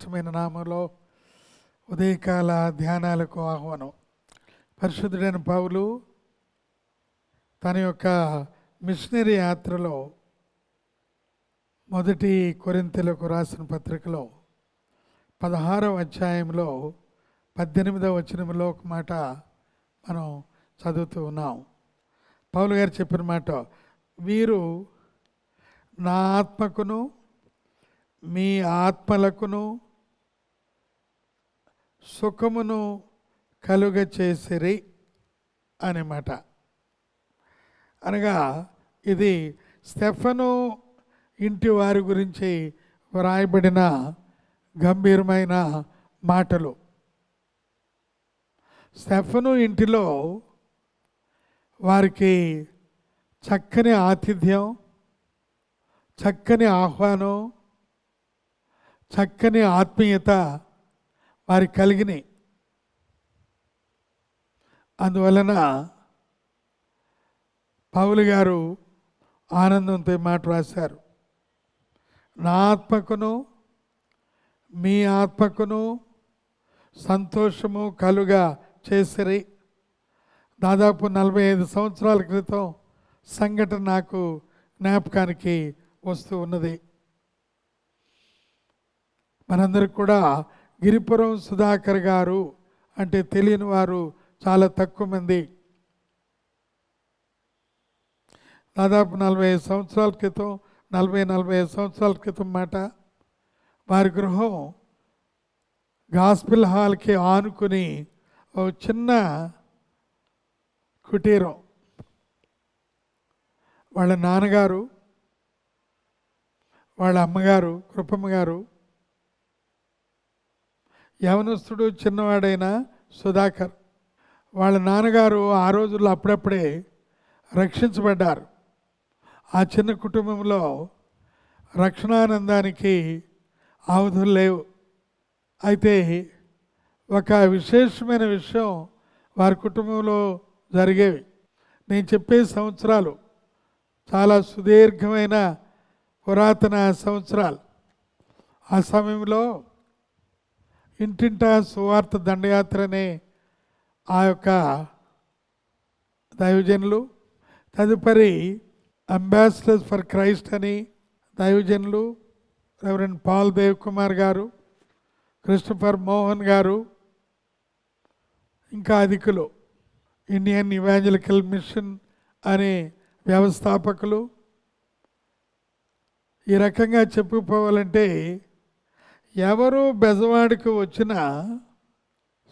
శ్రేష్టమైన నామంలో ఉదయకాల ధ్యానాలకు ఆహ్వానం. పరిశుద్ధుడైన పౌలు తన యొక్క మిషనరీ యాత్రలో మొదటి కొరింతలకు రాసిన పత్రికలో పదహారవ అధ్యాయంలో పద్దెనిమిదవ వచనంలో ఒక మాట మనం చదువుతూ ఉన్నాం. పౌలు గారు చెప్పిన మాట వీరు నా ఆత్మకును మీ ఆత్మలకును సుఖమును కలుగ చేసిరి అనే మాట. అనగా ఇది స్టెఫను ఇంటి వారి గురించి వ్రాయబడిన గంభీరమైన మాటలు. స్టెఫను ఇంటిలో వారికి చక్కని ఆతిథ్యం చక్కని ఆహ్వానం చక్కని ఆత్మీయత వారికి కలిగినాయి అందువలన పౌలు గారు ఆనందంతో మాట రాశారు. నా ఆత్మకును మీ ఆత్మకును సంతోషము కలుగా చేసిరి. దాదాపు నలభై ఐదు సంవత్సరాల క్రితం సంఘటన నాకు జ్ఞాపకానికి వస్తూ ఉన్నది. మనందరికి కూడా గిరిపురం సుధాకర్ గారు అంటే తెలియని వారు చాలా తక్కువ మంది. దాదాపు నలభై ఐదు సంవత్సరాల క్రితం నలభై నలభై ఐదు సంవత్సరాల క్రితం మాట. వారి గృహం గాస్పిల్ హాల్కి ఆనుకుని ఒక చిన్న కుటీరం. వాళ్ళ నాన్నగారు వాళ్ళ అమ్మగారు కృపమ్మ గారు యవనస్తుడు చిన్నవాడైన సుధాకర్. వాళ్ళ నాన్నగారు ఆ రోజుల్లో అప్పుడప్పుడే రక్షించబడ్డారు. ఆ చిన్న కుటుంబంలో రక్షణానందానికి ఆవుధులు లేవు. అయితే ఒక విశేషమైన విషయం వారి కుటుంబంలో జరిగేవి. నేను చెప్పే సంవత్సరాలు చాలా సుదీర్ఘమైన పురాతన సంవత్సరాలు. ఆ సమయంలో ఇంటింటా సువార్త దండయాత్ర అనే ఆ యొక్క దైవజనులు తదుపరి అంబాసిడర్స్ ఫర్ క్రైస్ట్ అని దైవజనులు రెవరెండ్ పాల్ దేవ్ కుమార్ గారు క్రిస్టఫర్ మోహన్ గారు ఇంకా అధికులు ఇండియన్ ఇవాంజలికల్ మిషన్ అనే వ్యవస్థాపకులు. ఈ రకంగా చెప్పుకోవాలంటే ఎవరు బెజవాడికి వచ్చినా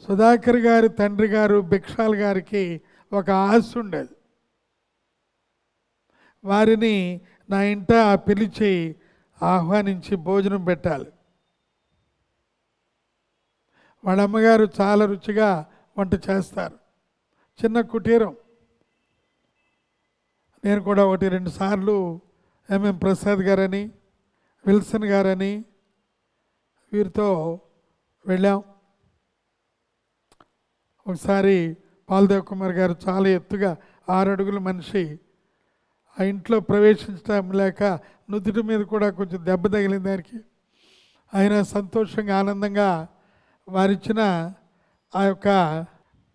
సుధాకర్ గారి తండ్రి గారు భిక్షాల్ గారికి ఒక ఆశ ఉండేది. వారిని నా ఇంట పిలిచి ఆహ్వానించి భోజనం పెట్టాలి. వాళ్ళ అమ్మగారు చాలా రుచిగా వంట చేస్తారు. చిన్న కుటీరం. నేను కూడా ఒకటి రెండు సార్లు ఎంఎం ప్రసాద్ గారని విల్సన్ గారని వీరితో వెళ్ళాం. ఒకసారి పాల్దేవ్ కుమార్ గారు చాలా ఎత్తుగా ఆరు అడుగుల మనిషి ఆ ఇంట్లో ప్రవేశించడం లేక నుదుటి మీద కూడా కొంచెం దెబ్బ తగిలింది దానికి ఆయన సంతోషంగా ఆనందంగా వారిచ్చిన ఆ యొక్క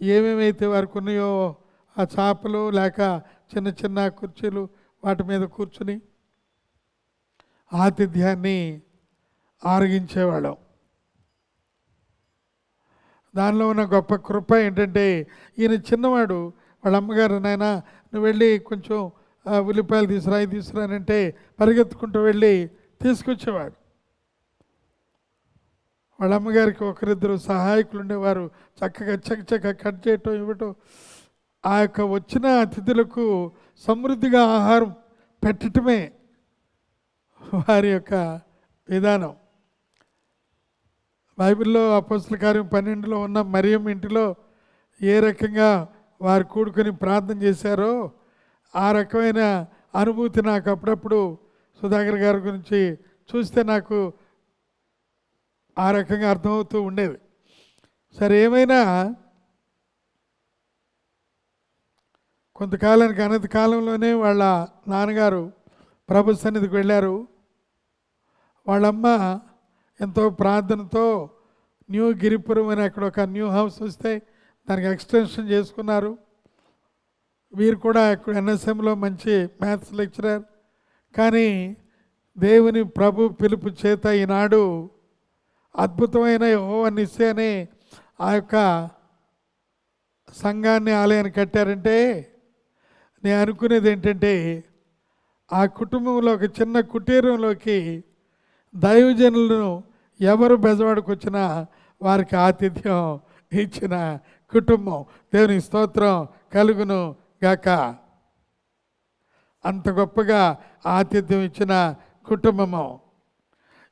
ఏమేమైతే వారికి ఉన్నాయో ఆ చాపలు లేక చిన్న చిన్న కుర్చీలు వాటి మీద కూర్చుని ఆతిథ్యాన్ని ఆరగించేవాళ్ళం. దానిలో ఉన్న గొప్ప కృప ఏంటంటే ఈయన చిన్నవాడు వాళ్ళ అమ్మగారు నాయన నువ్వు వెళ్ళి కొంచెం ఉల్లిపాయలు తీసుకురా తీసుకురానంటే అంటే పరిగెత్తుకుంటూ వెళ్ళి తీసుకొచ్చేవాడు. వాళ్ళ అమ్మగారికి ఒకరిద్దరు సహాయకులు ఉండేవారు. చక్కగా చక్క చక్క కట్ చేయటం ఇవ్వటం. ఆ యొక్క వచ్చిన అతిథులకు సమృద్ధిగా ఆహారం పెట్టటమే వారి యొక్క విధానం. బైబిల్లో అపోస్తుల కార్యం పన్నెండులో ఉన్న మరియం ఇంటిలో ఏ రకంగా వారు కూడుకొని ప్రార్థన చేశారో ఆ రకమైన అనుభూతి నాకు అప్పుడప్పుడు సుధాకర్ గారి గురించి చూస్తే నాకు ఆ రకంగా అర్థమవుతూ ఉండేది. సరే ఏమైనా కొంతకాలానికి అనంత కాలంలోనే వాళ్ళ నాన్నగారు ప్రభు సన్నిధికి వెళ్ళారు. వాళ్ళమ్మ ఎంతో ప్రార్థనతో న్యూ గిరిపురం అని అక్కడ ఒక న్యూ హౌస్ వస్తే దానికి ఎక్స్టెన్షన్ చేసుకున్నారు. వీరు కూడా ఇక్కడ ఎన్ఎస్ఎంలో మంచి మ్యాథ్స్ లెక్చరర్. కానీ దేవుని ప్రభు పిలుపు చేత ఈనాడు అద్భుతమైన యెహోవానిస్సే అని ఆ యొక్క సంఘాన్ని ఆలయాన్ని కట్టారంటే నేను అనుకునేది ఏంటంటే ఆ కుటుంబంలో ఒక చిన్న కుటీరంలోకి దైవజనులను ఎవరు బెజవాడకు వచ్చినా వారికి ఆతిథ్యం ఇచ్చిన కుటుంబం. దేవుని స్తోత్రం కలుగును గాక. అంత గొప్పగా ఆతిథ్యం ఇచ్చిన కుటుంబము.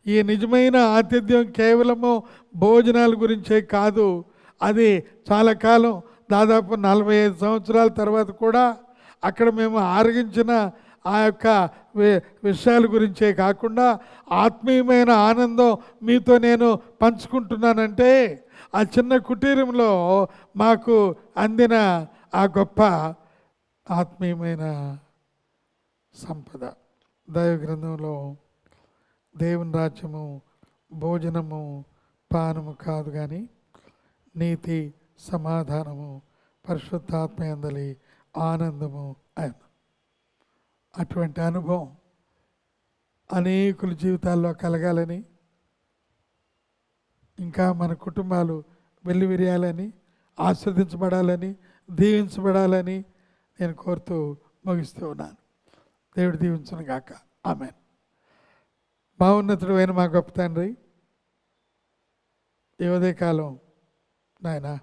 ఈ నిజమైన ఆతిథ్యం కేవలము భోజనాల గురించే కాదు. అది చాలా కాలం దాదాపు నలభై ఐదు సంవత్సరాల తర్వాత కూడా అక్కడ మేము ఆరగించిన ఆ యొక్క వి- విషయాల గురించే కాకుండా ఆత్మీయమైన ఆనందం మీతో నేను పంచుకుంటున్నానంటే ఆ చిన్న కుటీరంలో మాకు అందిన ఆ గొప్ప ఆత్మీయమైన సంపద. దైవ గ్రంథంలో దేవుని రాజ్యము భోజనము పానము కాదు కానీ నీతి సమాధానము పరిశుద్ధాత్మయందలి ఆనందము ఆయన అటువంటి అనుభవం అనేకుల జీవితాల్లో కలగాలని ఇంకా మన కుటుంబాలు వెల్లివిరియాలని ఆస్వాదించబడాలని దీవించబడాలని నేను కోరుతూ ముగిస్తూ ఉన్నాను. దేవుడు దీవించను గాక. ఆమె మహోన్నతుడు అయిన మా గొప్ప తండ్రి యువదే కాలం నాయన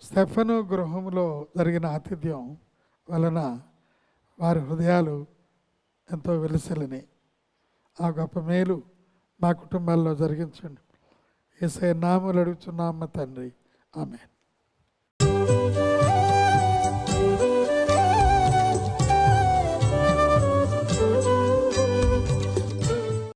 స్టెఫను గృహంలో జరిగిన ఆతిథ్యం వలన వారి హృదయాలు ఎంతో వెలిసలని ఆ గొప్ప మేలు మా కుటుంబాల్లో జరిగించండి. ఏసై నాములు అడుగుచున్నామ్మ తండ్రి. ఆమె